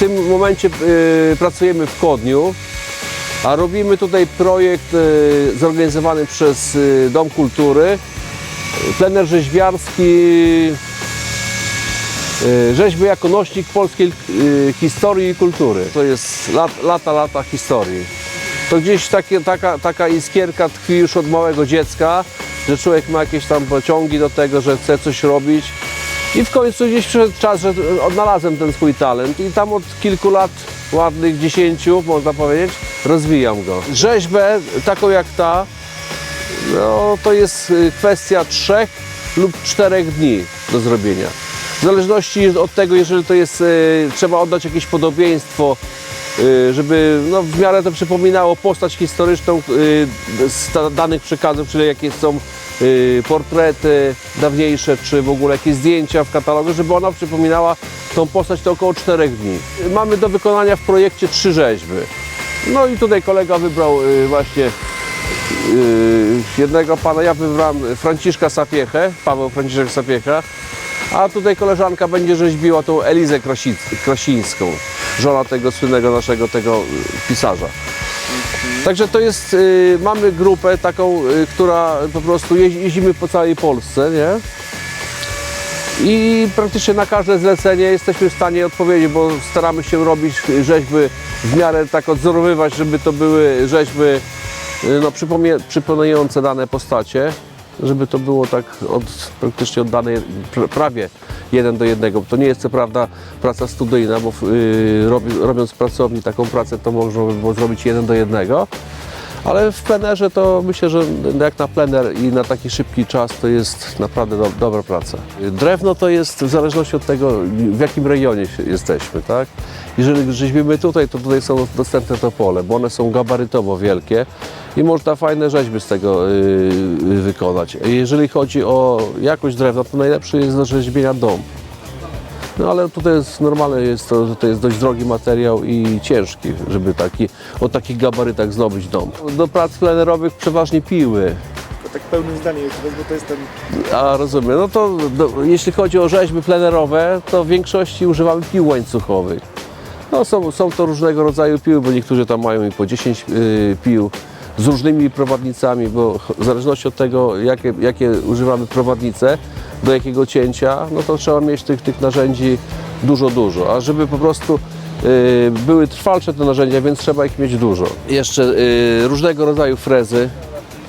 tym momencie y, pracujemy w Kodniu, a robimy tutaj projekt y, zorganizowany przez y, Dom Kultury. Plener rzeźbiarski, rzeźby jako nośnik polskiej historii i kultury. To jest lat, lata, lata historii. To gdzieś takie, taka, taka iskierka tkwi już od małego dziecka, że człowiek ma jakieś tam pociągi do tego, że chce coś robić. I w końcu gdzieś przyszedł czas, że odnalazłem ten swój talent i tam od kilku lat, ładnych dziesięciu można powiedzieć, rozwijam go. Rzeźbę taką jak ta, no, to jest y, kwestia trzech lub czterech dni do zrobienia. W zależności od tego, jeżeli to jest, y, trzeba oddać jakieś podobieństwo, żeby no, w miarę to przypominało postać historyczną y, z da- danych przekazów, czyli jakie są y, portrety dawniejsze, czy w ogóle jakieś zdjęcia w katalogu, żeby ona przypominała tą postać to około czterech dni. Mamy do wykonania w projekcie trzy rzeźby. No i tutaj kolega wybrał y, właśnie jednego pana, ja wybrałem Franciszka Sapiechę, Paweł Franciszek Sapiecha, a tutaj koleżanka będzie rzeźbiła tą Elizę Krosińską, żona tego słynnego naszego tego yy, pisarza. Także to jest, yy, mamy grupę taką, yy, która po prostu jeździ, jeździmy po całej Polsce, nie? I praktycznie na każde zlecenie jesteśmy w stanie odpowiedzieć, bo staramy się robić rzeźby w miarę tak odzorowywać, żeby to były rzeźby y, no, przypominające dane postacie, żeby to było tak od, praktycznie oddane pr- prawie jeden do jednego. To nie jest co prawda praca studyjna, bo y, robi, robiąc w pracowni taką pracę to można by było zrobić jeden do jednego. Ale w plenerze to myślę, że jak na plener i na taki szybki czas to jest naprawdę do, dobra praca. Drewno to jest w zależności od tego, w jakim rejonie się- jesteśmy, tak? Jeżeli rzeźbimy tutaj, to tutaj są dostępne topole, bo one są gabarytowo wielkie i można fajne rzeźby z tego yy, wykonać. Jeżeli chodzi o jakość drewna, to najlepszy jest do rzeźbienia dom. No ale tutaj jest normalne, jest to, że to jest dość drogi materiał i ciężki, żeby taki, o takich gabarytach zdobyć dom. Do prac plenerowych przeważnie piły, To tak pełnym zdaniem, jeszcze raz, bo to jest ten... a rozumiem, no to do, jeśli chodzi o rzeźby plenerowe, to w większości używamy pił łańcuchowych. No są, są to różnego rodzaju piły, bo niektórzy tam mają i po 10 y, pił z różnymi prowadnicami, bo w zależności od tego, jakie, jakie używamy prowadnice, do jakiego cięcia, no to trzeba mieć tych, tych narzędzi dużo, dużo. A żeby po prostu y, były trwalsze te narzędzia, więc trzeba ich mieć dużo. Jeszcze y, różnego rodzaju frezy,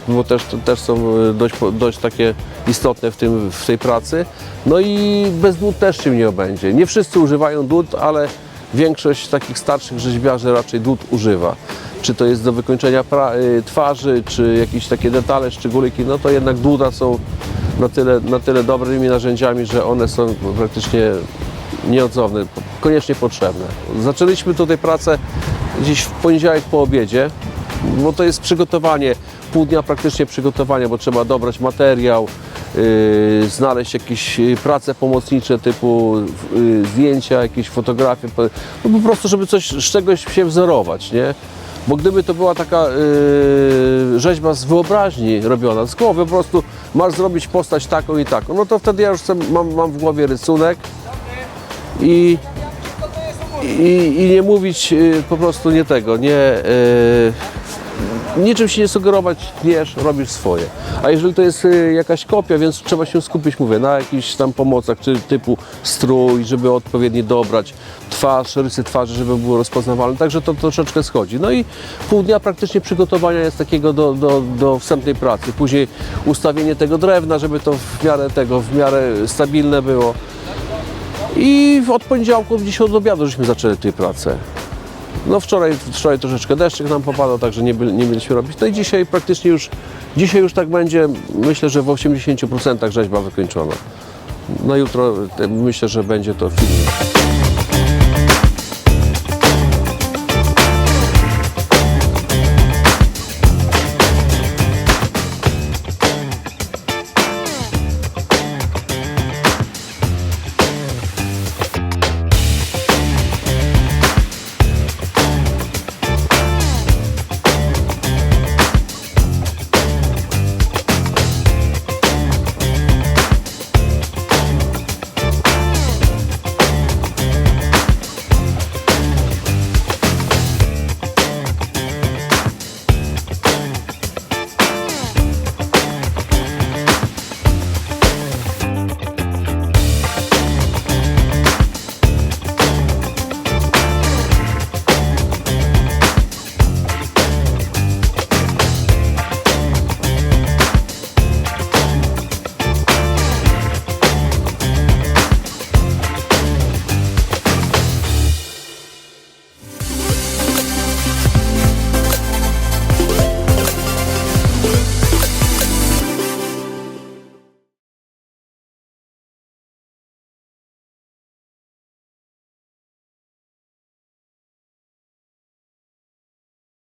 bo też, też są y, dość, dość takie istotne w, tym, w tej pracy. No i bez dłut też się nie obędzie. Nie wszyscy używają dłut, ale większość takich starszych rzeźbiarzy raczej dłut używa. Czy to jest do wykończenia y, twarzy, czy jakieś takie detale, szczególiki, no to jednak dłuta są na tyle, na tyle dobrymi narzędziami, że one są praktycznie nieodzowne, koniecznie potrzebne. Zaczęliśmy tutaj pracę gdzieś w poniedziałek po obiedzie, bo to jest przygotowanie, pół dnia praktycznie przygotowania, bo trzeba dobrać materiał, yy, znaleźć jakieś yy, prace pomocnicze typu yy, zdjęcia, jakieś fotografie, no po prostu, żeby coś z czegoś się wzorować, nie? Bo gdyby to była taka yy, rzeźba z wyobraźni robiona, z głowy po prostu masz zrobić postać taką i taką, no to wtedy ja już mam, mam w głowie rysunek i, i, i nie mówić yy, po prostu nie tego, nie... Yy, niczym się nie sugerować, tniesz, robisz swoje. A jeżeli to jest y, jakaś kopia, więc trzeba się skupić, mówię, na jakichś tam pomocach, czy typu strój, żeby odpowiednio dobrać twarz, rysy twarzy, żeby było rozpoznawalne, także to troszeczkę schodzi. No i pół dnia praktycznie przygotowania jest takiego do, do, do wstępnej pracy. Później ustawienie tego drewna, żeby to w miarę tego, w miarę stabilne było. I od poniedziałku gdzieś od obiadu żeśmy zaczęli tej pracę. No wczoraj, wczoraj troszeczkę deszczyk nam popadał, także nie, byli, nie mieliśmy robić. No i dzisiaj praktycznie już, dzisiaj już tak będzie, myślę, że w 80% rzeźba wykończona. No jutro myślę, że będzie to film.